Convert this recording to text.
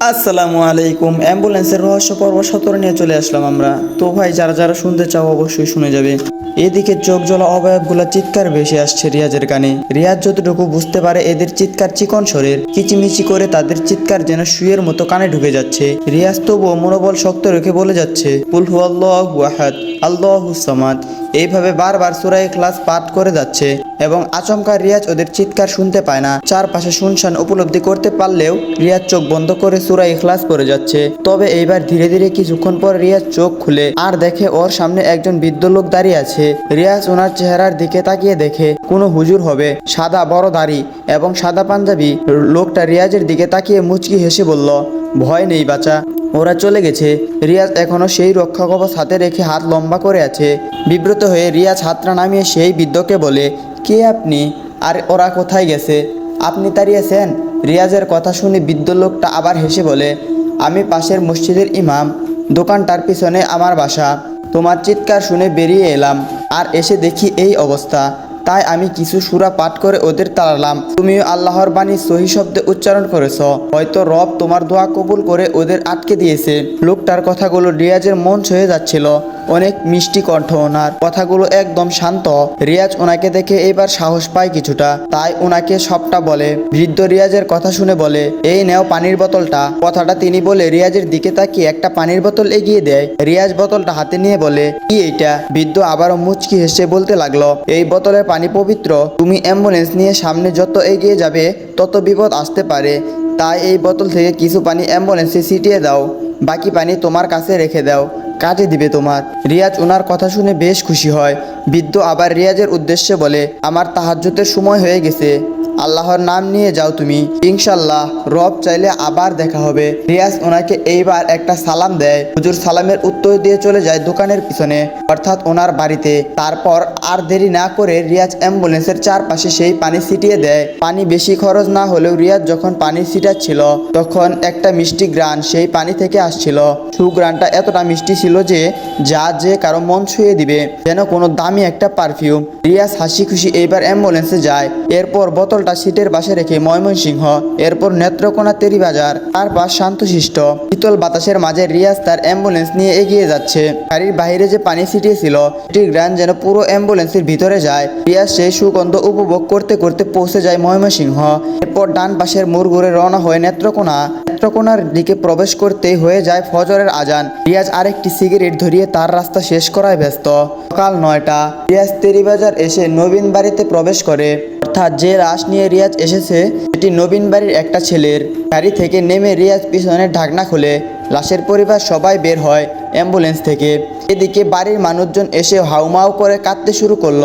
আসসালামু আলাইকুম। অ্যাম্বুলেন্সের রহস্য পর্ব সতর নিয়ে চলে আসলাম আমরা। তো ভাই, যারা যারা শুনতে চাও অবশ্যই শুনে যাবে। এদিকে চোখ জ্বলা অবয়বগুলো চিৎকার ভেসে আসছে রিয়াজের কানে। রিয়াজ যতটুকু বুঝতে পারে, এদের চিৎকার চিকন শরীর কিচিমিচি করে তাদের চিৎকার যেন শুয়ের মতো কানে ঢুকে যাচ্ছে। রিয়াজ তবুও মনোবল শক্ত রেখে বলে যাচ্ছে আল্লাহু আল্লাহু সামাদ। এইভাবে বারবার সুরাই ক্লাস পাঠ করে যাচ্ছে এবং আচমকা রিয়াজ ওদের চিৎকার শুনতে পায় না। চারপাশে শুনশান উপলব্ধি করতে পারলেও রিয়াজ চোখ বন্ধ করে সুরা ইখলাস পড়ে যাচ্ছে। তবে এইবার ধীরে ধীরে কিছুক্ষণ পর রিয়াজ চোখ খুলে আর দেখে ওর সামনে একজন বৃদ্ধ লোক দাঁড়িয়ে আছে। রিয়াজ ওনার চেহারার দিকে তাকিয়ে দেখে, কোনো হুজুর হবে, সাদা বড় দাড়ি এবং সাদা পাঞ্জাবি লোকটা রিয়াজের দিকে তাকিয়ে মুচকি হেসে বলল, ভয় নেই বাচ্চা, ওরা চলে গেছে। রিয়াজ এখনও সেই রক্ষা কবচ হাতে রেখে হাত লম্বা করে আছে। বিব্রত হয়ে রিয়াজ হাতটা নামিয়ে সেই বৃদ্ধকে বলে, কে আপনি? আর ওরা কোথায় গেছে? আপনি তাড়িয়েছেন রিয়াজের কথা শুনে বৃদ্ধ লোকটা আবার হেসে বলে, আমি পাশের মসজিদের ইমাম, দোকানটার পিছনে আমার বাসা। তোমার চিৎকার শুনে বেরিয়ে এলাম, আর এসে দেখি এই অবস্থা। তাই আমি কিছু সুরা পাঠ করে ওদের তাড়ালাম। তুমিও আল্লাহর বাণী সহি শব্দে উচ্চারণ করেছ। হয়তো রব তোমার দোয়া কবুল করে ওদের আটকে দিয়েছে। লোকটার কথাগুলো রিয়াজের মন ছুঁয়ে যাচ্ছিল। অনেক মিষ্টি কণ্ঠ ওনার। কথাগুলো একদম শান্ত। রিয়াজ ওনাকে দেখে এবার সাহস পায় কিছুটা। তাই ওনাকে সবটা বলে। বৃদ্ধ রিয়াজের কথা শুনে বলে, এই নেও পানির বোতলটা। কথাটা তিনি বলে রিয়াজের দিকে তাকিয়ে একটা পানির বোতল এগিয়ে দেয়। রিয়াজ বোতলটা হাতে নিয়ে বলে, কি এইটা? বৃদ্ধ আবারও মুচকি হেসে বলতে লাগল, এই বোতলের পানি পবিত্র, তুমি অ্যাম্বুলেন্স নিয়ে সামনে যত এগিয়ে যাবে, তত বিপদ আসতে পারে। তাই এই বোতল থেকে কিছু পানি অ্যাম্বুলেন্সে ছিটিয়ে দাও। বাকি পানি তোমার কাছে রেখে দাও। কাজে দিবে তোমার। রিয়াজ ওনার কথা শুনে বেশ খুশি হয়। বৃদ্ধ আবার রিয়াজের উদ্দেশ্যে বলে, আমার তাহাজ্যতের সময় হয়ে গেছে। আল্লাহর নাম নিয়ে যাও তুমি। ইনশাল্লাহ রব চাইলে আবার দেখা হবে। রিয়াজ ওনাকে এইবার একটা সালাম দেয়। হুজুর সালামের উত্তর দিয়ে চলে যায় দোকানের পিছনে। অর্থাৎ ওনার বাড়িতে। তারপর আর দেরি না করে রিয়াজ অ্যাম্বুলেন্সের চারপাশে সেই পানি ছিটিয়ে দেয়। পানি বেশি খরচ না হলেও রিয়াজ যখন পানি ছিটাচ্ছিল, তখন একটা মিষ্টি গ্রান সেই পানি থেকে আসছিল। সুগ্রানটা এতটা মিষ্টি ছিল যে, যা যে কারও মন ছুঁয়ে দিবে। যেন কোনো দামি একটা পারফিউম। রিয়াজ হাসি খুশি এইবার অ্যাম্বুলেন্সে যায়। এরপর বোতলটা সিটের পাশে রেখে ময়মনসিংহ, এরপর নেত্রকোনা তেরিবাজার তারপর শান্তশিষ্ট। শীতল বাতাসের মাঝে রিয়াজ তার অ্যাম্বুলেন্স নিয়ে এগিয়ে যাচ্ছে। গাড়ির বাইরে যে পানি ছিটিয়েছিল, সেটির গ্রান যেন পুরো অ্যাম্বুলেন্সের ভিতরে যায়। রিয়াজ সেই সুগন্ধ উপভোগ করতে করতে পৌঁছে যায় ময়মনসিংহ। এরপর ডান পাশের মোড় ঘুরে রওনা হয়ে নেত্রকোনা। নেত্রকোনার দিকে প্রবেশ করতেই হয়ে যায় ফজরের আজান। রিয়াজ আরেকটি সিগারেট ধরিয়ে তার রাস্তা শেষ করায় ব্যস্ত। সকাল নয়টা। রিয়াজ তেরিবাজার এসে নবীন বাড়িতে প্রবেশ করে। অর্থাৎ যে লাশ নিয়ে রিয়াজ এসেছে, সেটি নবীন বাড়ির একটা ছেলের। গাড়ি থেকে নেমে রিয়াজ পিছনের ঢাকনা খুলে। লাশের পরিবার সবাই বের হয় অ্যাম্বুলেন্স থেকে। এদিকে বাড়ির মানুষজন এসে হাউমাউ করে কাঁদতে শুরু করল।